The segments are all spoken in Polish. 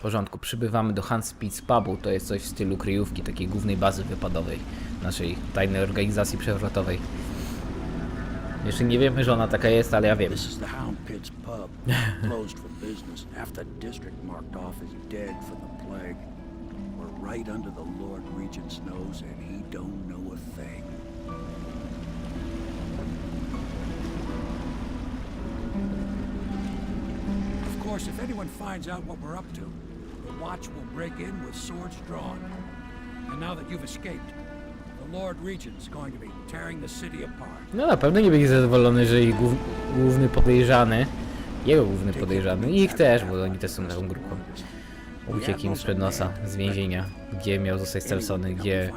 W porządku, przybywamy do Hans Spitz Pubu, to jest coś w stylu kryjówki, takiej głównej bazy wypadowej naszej tajnej organizacji przewrotowej. Jeszcze nie wiemy, że ona taka jest, ale ja wiem. This is the Hound Pits pub, closed for business. Half the district marked off as dead from the plague. We're right under the Lord Regent's nose, and he don't know a thing. Of course, if anyone finds out what we're up to, Watch will break in with swords drawn. And now that you've escaped, the Lord Regent's going to be tearing the city apart. No na pewno nie będzie zadowolony, że ich głów, główny podejrzany, jego główny podejrzany, i ich też, bo oni też są taką grupą. Uciekł im sprzed nosa z więzienia, gdzie miał zostać stracony, gdzie,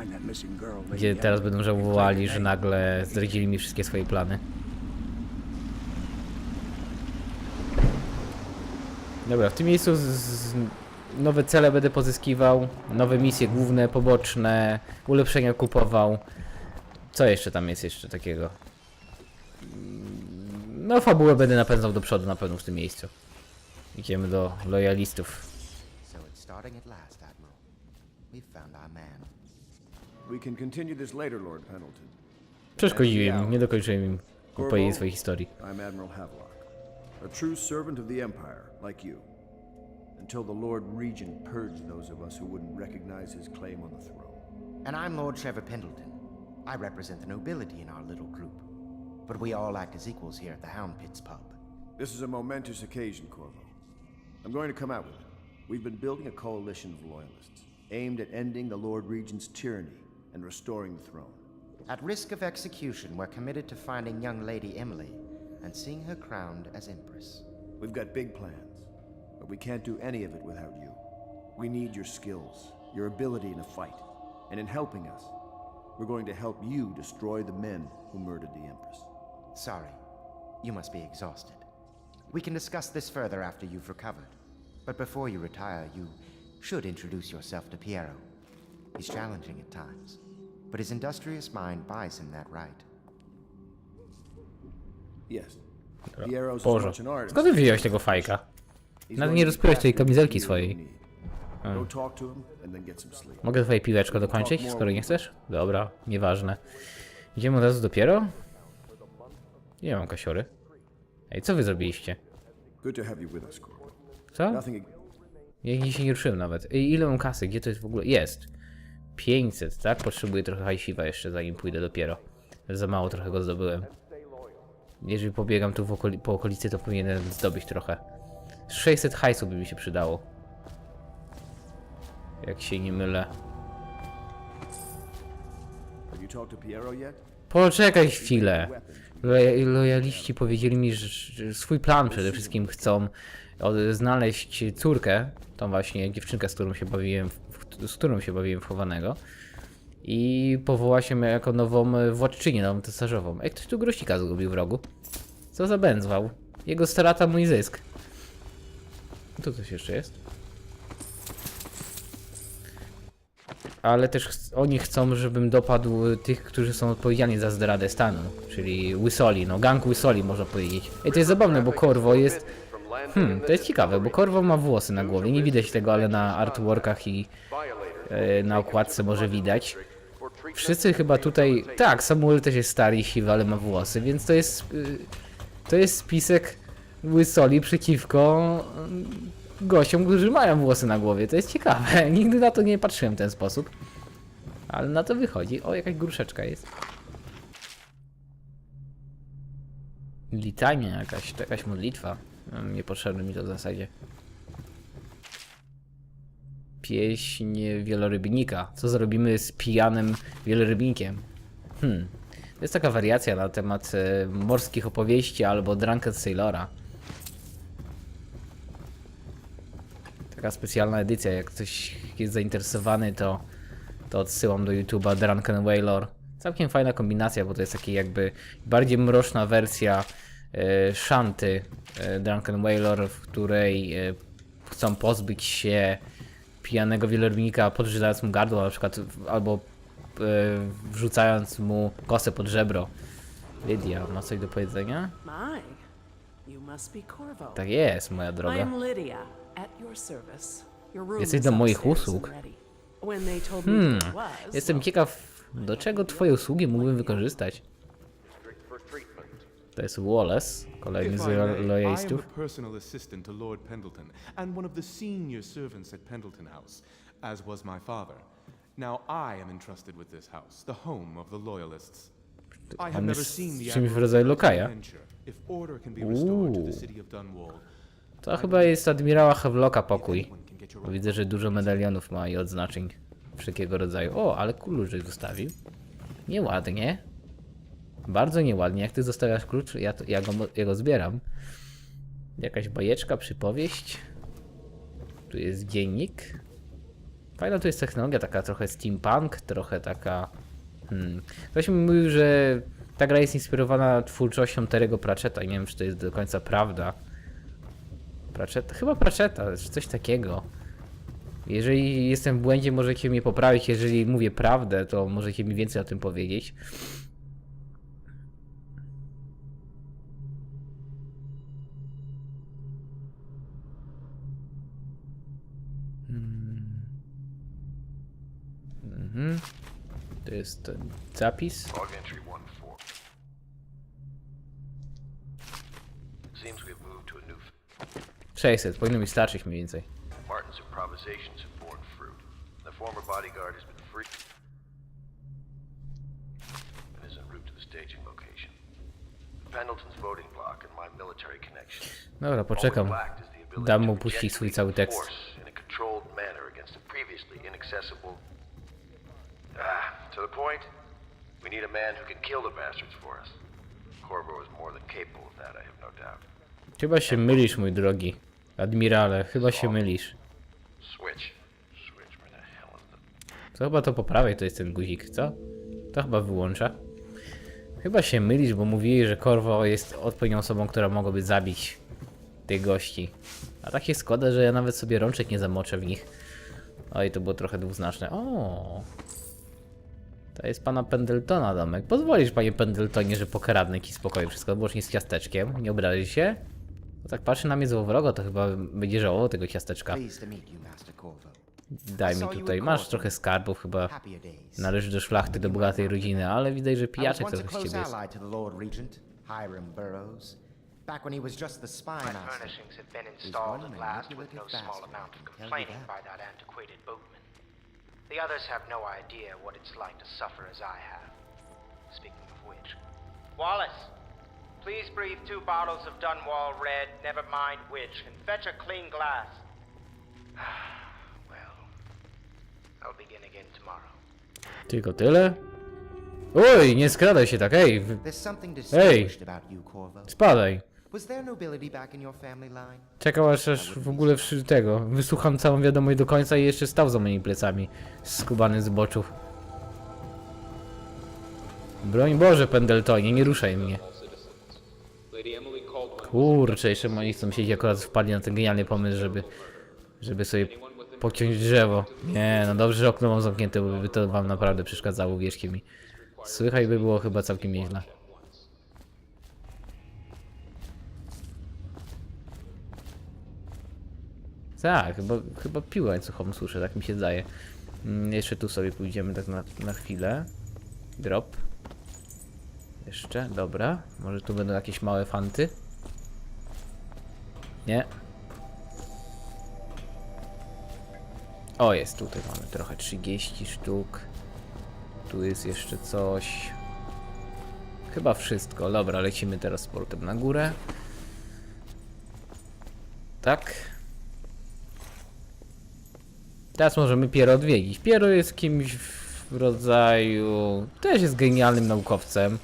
gdzie teraz będą żałowali, że nagle zdradzili mi wszystkie swoje plany. Dobra, w tym miejscu z, z, nowe cele będę pozyskiwał, nowe misje główne, poboczne, ulepszenia kupował. Co jeszcze tam jest jeszcze takiego? Mm, No fabułę będę napędzał do przodu na pewno w tym miejscu. Idziemy do lojalistów. So it's starting at last, Admiral. We've found our man. We can continue this later, Lord Pendleton. Przeszkodziłem im, nie dokończyłem im opowiedzieć swojej historii. I'm Admiral Havelock, a true servant of the Empire, like you. Until the Lord Regent purged those of us who wouldn't recognize his claim on the throne. And I'm Lord Trevor Pendleton. I represent the nobility in our little group. But we all act as equals here at the Hound Pits pub. This is a momentous occasion, Corvo. I'm going to come out with it. We've been building a coalition of loyalists, aimed at ending the Lord Regent's tyranny and restoring the throne. At risk of execution, we're committed to finding young Lady Emily and seeing her crowned as Empress. We've got big plans, we can't do any of it without you. We need your skills, your ability in a fight, and in helping us, we're going to help you destroy the men who murdered the Empress. Sorry, you must be exhausted. We can discuss this further after you've recovered. But before you retire, you should introduce yourself to Piero. He's challenging at times, but his industrious mind buys him that right. Yes. Piero's as Boże, an artist. skąd ty wziąłeś tego fajka? Nawet going nie rozpiąłeś tej kamizelki swojej. sleep. Mogę twoje piłeczko dokończyć, skoro nie chcesz? Dobra, nieważne. Idziemy od razu dopiero? Nie mam kasiory. Ej, co wy zrobiliście? Co? Ja nigdzie się nie ruszyłem nawet. Ej, ile mam kasy? Gdzie to jest w ogóle? Jest. 500, tak? Potrzebuję trochę hajsiwa jeszcze, zanim pójdę dopiero. Za mało trochę go zdobyłem. Jeżeli pobiegam tu w okoli po okolicy, to powinienem zdobyć trochę. 600 hajsu by mi się przydało. Jak się nie mylę. Poczekaj chwilę. Loja- Lojaliści powiedzieli mi, że, że swój plan przede wszystkim chcą znaleźć córkę, tą właśnie dziewczynkę, z którą się bawiłem, w- z którą się bawiłem chowanego i powoła się mnie jako nową władczynię, nową cesarzową. Ej, ktoś tu grosika zgubił w rogu. Co za będzwał. Jego strata, mój zysk. Tu coś jeszcze jest. Ale też ch- oni chcą, żebym dopadł tych, którzy są odpowiedzialni za zdradę stanu, czyli Łysoli, no gang Łysoli można powiedzieć. Ej, to jest zabawne, bo Korwo jest... Hmm, to jest ciekawe, bo Korwo ma włosy na głowie, nie widać tego, ale na artworkach i e, na okładce może widać. Wszyscy chyba tutaj... Tak, Samuel też jest stary i siwy, ale ma włosy, więc to jest... y, To jest spisek Łysoli przeciwko gościom, którzy mają włosy na głowie. To jest ciekawe. Nigdy na to nie patrzyłem w ten sposób. Ale na to wychodzi. O, jakaś gruszeczka jest. Litania jakaś, jakaś modlitwa. Mm, Niepotrzebne mi to w zasadzie. Pieśń wielorybnika. Co zrobimy z pijanym wielorybnikiem? Hmm. To jest taka wariacja na temat e, morskich opowieści albo Drunken Sailora. Taka specjalna edycja. Jak ktoś jest zainteresowany, to, to odsyłam do YouTube'a Drunken Whalor. Całkiem fajna kombinacja, bo to jest taki jakby bardziej mroczna wersja e, szanty e, Drunken Whalor, w której e, chcą pozbyć się pijanego wielorybnika, podrzynając mu gardło na przykład, albo e, wrzucając mu kosę pod żebro. Lydia, ma coś do powiedzenia? Tak jest, moja droga. Lydia, at your service. Your room Jesteś do moich usług. Hmm, jestem ciekaw, do czego twoje usługi mógłbym wykorzystać. To jest Wallace, kolejny z lojalistów. a personal assistant to Lord Pendleton and one of the senior servants at Pendleton House, as was my father. Now I am entrusted with this house, the home of the Loyalists. I have never seen the czymś w rodzaju lokaja. adventure. If order can be restored to Uuu. To chyba jest admirała Hevlocka pokój. widzę, że dużo medalionów ma i odznaczeń wszelkiego rodzaju. O, ale kluczyk zostawił. Nieładnie. Bardzo nieładnie. Jak ty zostawiasz klucz, ja, to, ja, go, ja go zbieram. Jakaś bajeczka, przypowieść. Tu jest dziennik. Fajna tu jest technologia, taka trochę steampunk, trochę taka... Hmm. Ktoś mi mówił, że ta gra jest inspirowana twórczością Terego Pratchetta nie wiem, czy to jest do końca prawda. Pratchett? Chyba Pratchetta, czy coś takiego. Jeżeli jestem w błędzie, możecie mnie poprawić. Jeżeli mówię prawdę, to możecie mi więcej o tym powiedzieć. Hmm. Mhm. To jest ten zapis. 600, powinno mi starczyć mniej więcej. Martin's improvisations have borne fruit. The former bodyguard has been free... and is en route to the staging location. Pendleton's voting block and my military connections. Dobra, poczekam. Dam mu puścić swój cały tekst. force in a controlled manner against a previously inaccessible... Ah, to the point? We need a man who can kill the bastards for us. Corvo is more than capable of that, I have no doubt. Chyba się mylisz, mój drogi. Admirale, chyba się mylisz. To chyba to po prawej to jest ten guzik, co? To chyba wyłącza. Chyba się mylisz, bo mówili, że Corvo jest odpowiednią osobą, która mogłaby zabić tych gości. A tak się składa, że ja nawet sobie rączek nie zamoczę w nich. Oj, to było trochę dwuznaczne. O, To jest pana Pendletona domek. Pozwolisz, panie Pendletonie, że pokradnę ci spokoju wszystko, wyłącznie z ciasteczkiem. Nie obrazi się? Bo tak patrzy na mnie złowrogo, to chyba będzie żałował tego ciasteczka. Daj mi tutaj, masz trochę skarbów, chyba należy do szlachty, do bogatej rodziny, ale widać, że pijaczek trochę z ciebie jest. back when he was just the spy My master. furnishings have been installed at last with no small amount of complaining by that antiquated boatman. The others have no idea what it's like to suffer as I have. Speaking of which, Wallace, please breathe two bottles of Dunwall Red, never mind which, and fetch a clean glass. well, I'll begin again tomorrow. Tylko tyle? Oj, nie skradaj się tak, ej, w- There's something distinguished about you, Corvo. spadaj. Was there nobility back in your family line? Czekał aż, aż w ogóle wszy- tego, wysłucham całą wiadomość do końca i jeszcze stał za moimi plecami, skubany z boczów. Broń Boże, Pendletonie, nie ruszaj mnie. Kurczę, jeszcze moi sąsiedzi akurat wpadli na ten genialny pomysł, żeby, żeby sobie pociąć drzewo. Nie, no dobrze, że okno mam zamknięte, bo by to wam naprawdę przeszkadzało, wierzcie mi. Słychać by było chyba całkiem nieźle. Tak, chyba, chyba piłę łańcuchową słyszę, tak mi się zdaje. Mm, jeszcze tu sobie pójdziemy tak na, na chwilę. Drop. Jeszcze, dobra. Może tu będą jakieś małe fanty? Nie. O, jest tutaj, mamy trochę 30 sztuk. Tu jest jeszcze coś. Chyba wszystko. Dobra, lecimy teraz z portem na górę. Tak. Teraz możemy Piero odwiedzić. Piero jest kimś w rodzaju... Też jest genialnym naukowcem.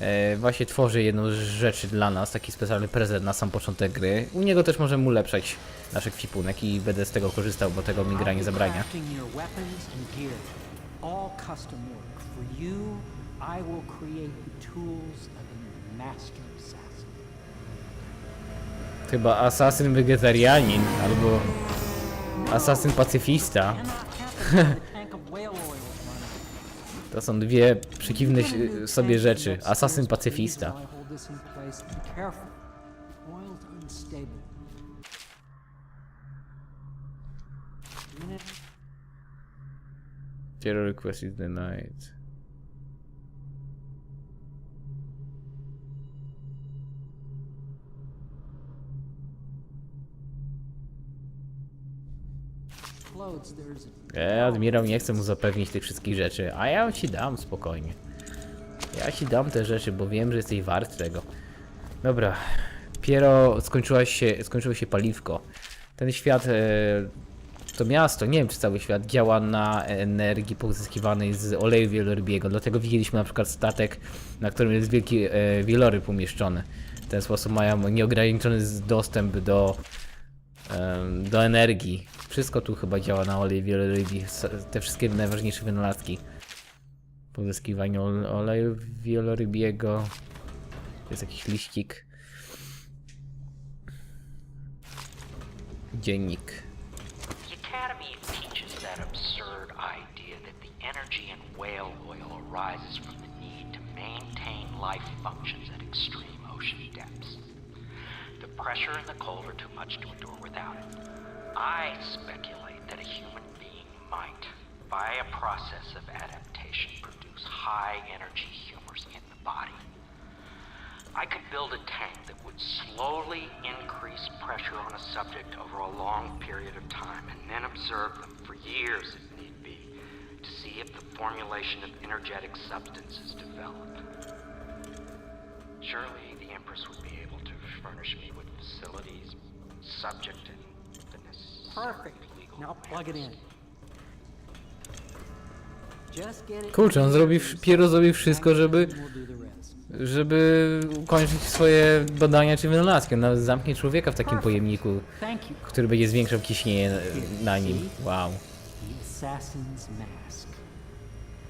E, właśnie tworzy jedną z rzeczy dla nas, taki specjalny prezent na sam początek gry. U niego też możemy ulepszać nasz ekwipunek i będę z tego korzystał, bo tego mi gra nie zabrania. Chyba asasyn wegetarianin, albo... Asasyn pacyfista. To są dwie przeciwne sobie rzeczy. Asasyn pacyfista. Zero request is denied. E, admirał nie chce mu zapewnić tych wszystkich rzeczy, a ja ci dam spokojnie. Ja ci dam te rzeczy, bo wiem, że jesteś wart tego. Dobra, Piero, skończyłaś się, skończyło się paliwko. Ten świat, e, to miasto, nie wiem czy cały świat, działa na energii pozyskiwanej z oleju wielorybiego, dlatego widzieliśmy na przykład statek, na którym jest wielki e, wieloryb umieszczony. W ten sposób mają nieograniczony dostęp do do energii. Wszystko tu chyba działa na olej wielorybi. Te wszystkie najważniejsze wynalazki. Pozyskiwanie ole- oleju wielorybiego. To jest jakiś liścik. Dziennik. The pressure and the cold are too much to endure without it. I speculate that a human being might, by a process of adaptation, produce high energy humors in the body. I could build a tank that would slowly increase pressure on a subject over a long period of time and then observe them for years if need be to see if the formulation of energetic substance is developed. Surely the Empress would be able to furnish me with facilities, subject, and the perfect. legal Now plug it in. Just get it. Kurczę, on zrobi, wsz- Piero zrobi wszystko, żeby, We'll do the rest. żeby ukończyć swoje badania czy wynalazki. On Nawet zamknie człowieka w takim pojemniku, Thank you. który będzie zwiększał ciśnienie na- na nim. Wow. The assassin's mask.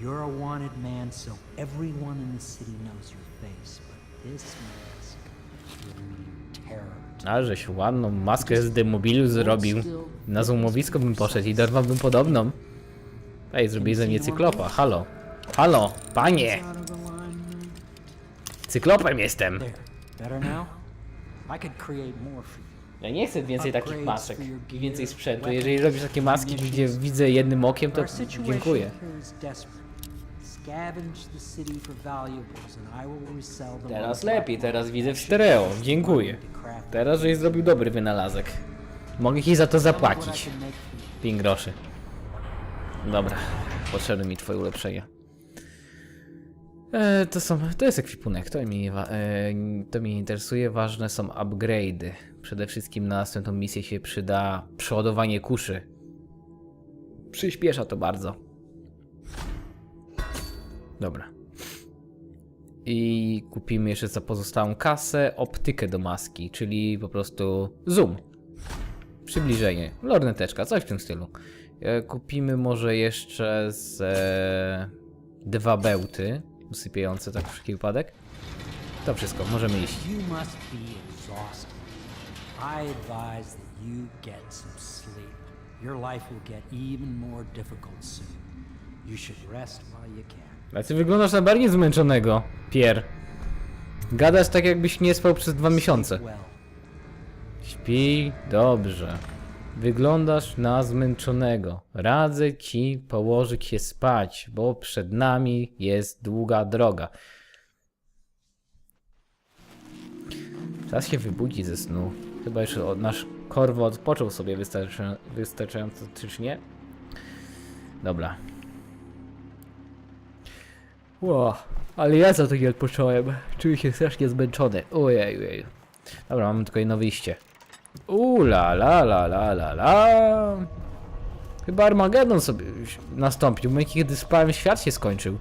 You're a wanted man, so everyone in the city knows your face. But this mask will mean terror. A żeś ładną maskę z demobilu zrobił. Na złomowisko bym poszedł i dorwałbym podobną. Ej, zrobili ze mnie cyklopa. Halo. Halo, panie! Cyklopem jestem! Ja nie chcę więcej takich masek i więcej sprzętu. Jeżeli robisz takie maski, gdzie widzę jednym okiem, to dziękuję. Teraz lepiej, teraz widzę w stereo. Dziękuję. Teraz, żeś zrobił dobry wynalazek. Mogę ci za to zapłacić. can make for you. 5 groszy. Dobra, potrzebne mi twoje ulepszenia. E, to są, to jest ekwipunek, to wa- e, to nie interesuje. Ważne są upgrade'y. Przede wszystkim na następną misję się przyda przeładowanie kuszy. Przyspiesza to bardzo. Dobra. I kupimy jeszcze za pozostałą kasę optykę do maski, czyli po prostu zoom. Przybliżenie, lorneteczka, coś w tym stylu. E, Kupimy może jeszcze z e, dwa bełty usypiające, tak wszelki wypadek. To wszystko, możemy iść. I advise get some sleep. Your life will get more difficult soon. You should rest while you can. Ale ty wyglądasz na bardziej zmęczonego, Pier. Gadasz tak jakbyś nie spał przez dwa miesiące. Śpi dobrze. Wyglądasz na zmęczonego. Radzę ci położyć się spać, bo przed nami jest długa droga. Czas się wybudzić ze snu. Chyba już od- nasz korwo odpoczął sobie wystarczająco, czyż nie? Dobra. Ło, ale ja za to nie odpocząłem. Czuję się strasznie zmęczony. Ojej, ojej. Dobra, mamy tylko jedno wyjście. La la la la la la. Chyba Armagedon sobie nastąpił. W momencie, kiedy spałem, świat się skończył.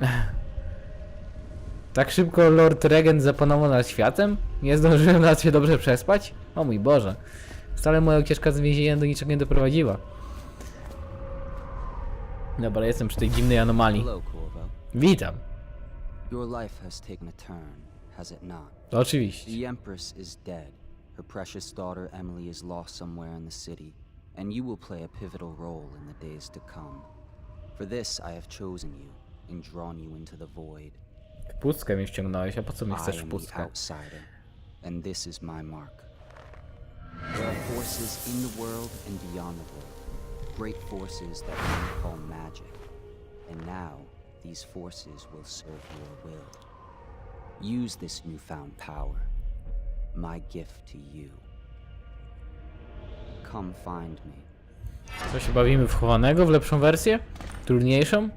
Tak szybko Lord Regent zapanował nad światem? Nie zdążyłem nawet się dobrze przespać? O mój Boże. Wcale moja ucieczka z więzienia do niczego nie doprowadziła. Dobra, jestem przy tej dziwnej anomalii. Witam. Your life has taken a turn, has it not? Oczywiście. The Empress is dead. Her precious daughter Emily is lost somewhere in the city, and you will play a pivotal role in the days to come. For this I have chosen you and drawn you into the void. W pustkę mnie ściągnąłeś, a po co mi I chcesz w pustkę? outsider, and this is my mark. There are forces in the world and beyond the world, great forces that men call magic. And now, these forces will serve your will. Use this newfound power, my gift to you. Come find me. Co się bawimy w chowanego, w lepszą wersję? Trudniejszą?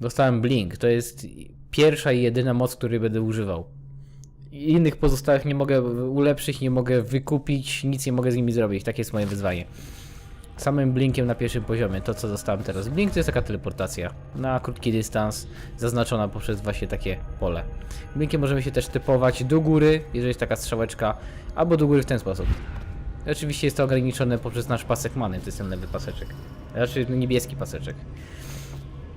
Dostałem Blink. To jest pierwsza i jedyna moc, której będę używał. Innych pozostałych nie mogę ulepszyć, nie mogę wykupić, nic nie mogę z nimi zrobić. Takie jest moje wyzwanie. Samym blinkiem na pierwszym poziomie, to co dostałem teraz. Blink to jest taka teleportacja na krótki dystans, zaznaczona poprzez właśnie takie pole. Blinkiem możemy się też typować do góry, jeżeli jest taka strzałeczka, albo do góry w ten sposób. Oczywiście jest to ograniczone poprzez nasz pasek many, to jest ten lewy paseczek. Znaczy niebieski paseczek.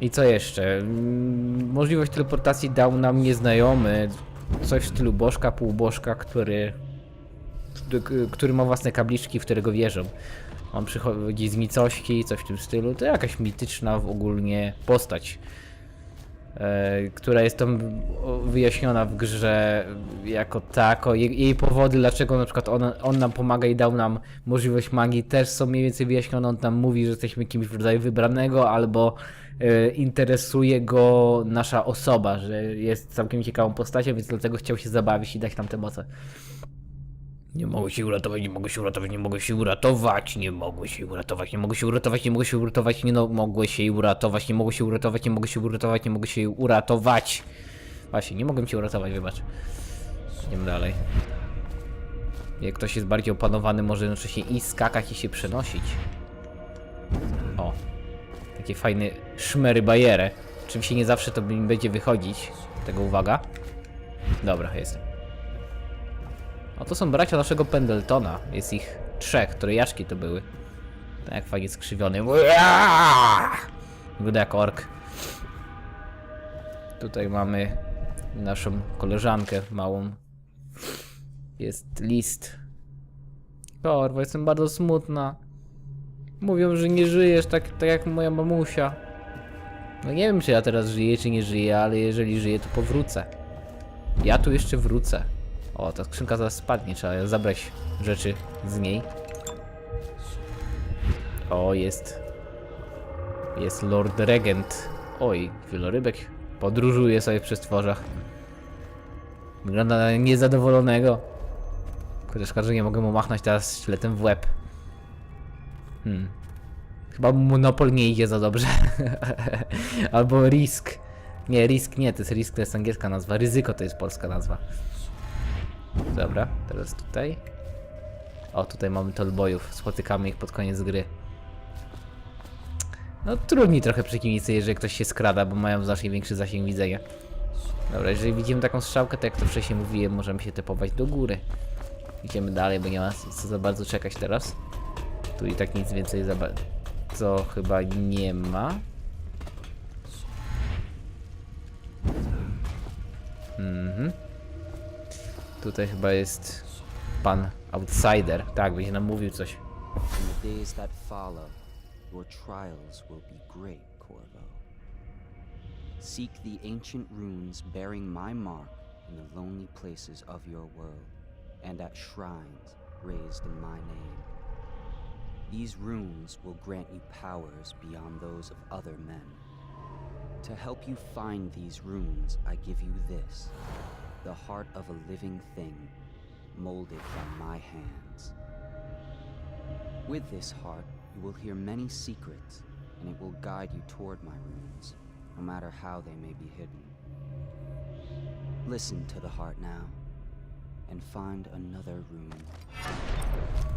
I co jeszcze? Mm, Możliwość teleportacji dał nam nieznajomy, coś w stylu bożka, półbożka, który- który ma własne kabliczki, w którego wierzą. On przychodzi z micości, coś w tym stylu. To jakaś mityczna w ogólnie postać, e, która jest tam wyjaśniona w grze jako tako. Jej, jej powody, dlaczego na przykład on, on nam pomaga i dał nam możliwość magii, też są mniej więcej wyjaśnione. On tam mówi, że jesteśmy kimś w rodzaju wybranego, albo e, interesuje go nasza osoba, że jest całkiem ciekawą postacią, więc dlatego chciał się zabawić i dać nam te moce. Nie mogę się uratować, nie mogę się uratować, nie mogę się uratować, nie mogę się uratować, nie mogę się uratować, nie mogę się uratować, nie no, mogę się uratować, nie mogę się uratować, nie mogę się uratować, nie mogę się uratować. Właśnie, nie mogę cię uratować, wybacz. Idziemy dalej. Jak ktoś jest bardziej opanowany, może jednocześnie i skakać i się przenosić. O. Takie fajne szmery bajere. Oczywiście nie zawsze to mi będzie wychodzić. Tego uwaga. Dobra, jestem. A to są bracia naszego Pendletona. Jest ich trzech, które jaczki to były. Tak jak fajnie skrzywiony. Wygląda jak ork. Tutaj mamy naszą koleżankę małą. Jest list. Korwa, jestem bardzo smutna. Mówią, że nie żyjesz tak, tak jak moja mamusia. No nie wiem, czy ja teraz żyję, czy nie żyję, ale jeżeli żyję, to powrócę. Ja tu jeszcze wrócę. O, ta skrzynka zaraz spadnie, trzeba zabrać rzeczy z niej. O, jest. Jest Lord Regent. Oj, wielorybek podróżuje sobie w przestworzach. Wygląda na niezadowolonego. Chociaż nie mogę mu machnąć teraz sztyletem w łeb. Hmm. Chyba Monopol nie idzie za dobrze. Albo Risk. Nie, Risk nie, to jest Risk, to jest angielska nazwa. Ryzyko to jest polska nazwa. Dobra, teraz tutaj. O, tutaj mamy tolbojów. Spotykamy ich pod koniec gry. No trudniej trochę przeciwnicy, jeżeli ktoś się skrada, bo mają znacznie większy zasięg widzenia. Dobra, jeżeli widzimy taką strzałkę, to jak to wcześniej mówiłem, możemy się typować do góry. Idziemy dalej, bo nie ma co za bardzo czekać teraz. Tu i tak nic więcej za co chyba nie ma. Mhm. Tutaj chyba jest pan outsider. Tak, będzie nam mówił coś. In the days that follow, your trials will be great, Corvo. Seek the ancient runes bearing my mark in the lonely places of your world, and at shrines raised in my name. These runes will grant you powers beyond those of other men. To help you find these runes, I give you this the heart of a living thing, molded by my hands. With this heart, you will hear many secrets, and it will guide you toward my runes, no matter how they may be hidden. Listen to the heart now, and find another rune.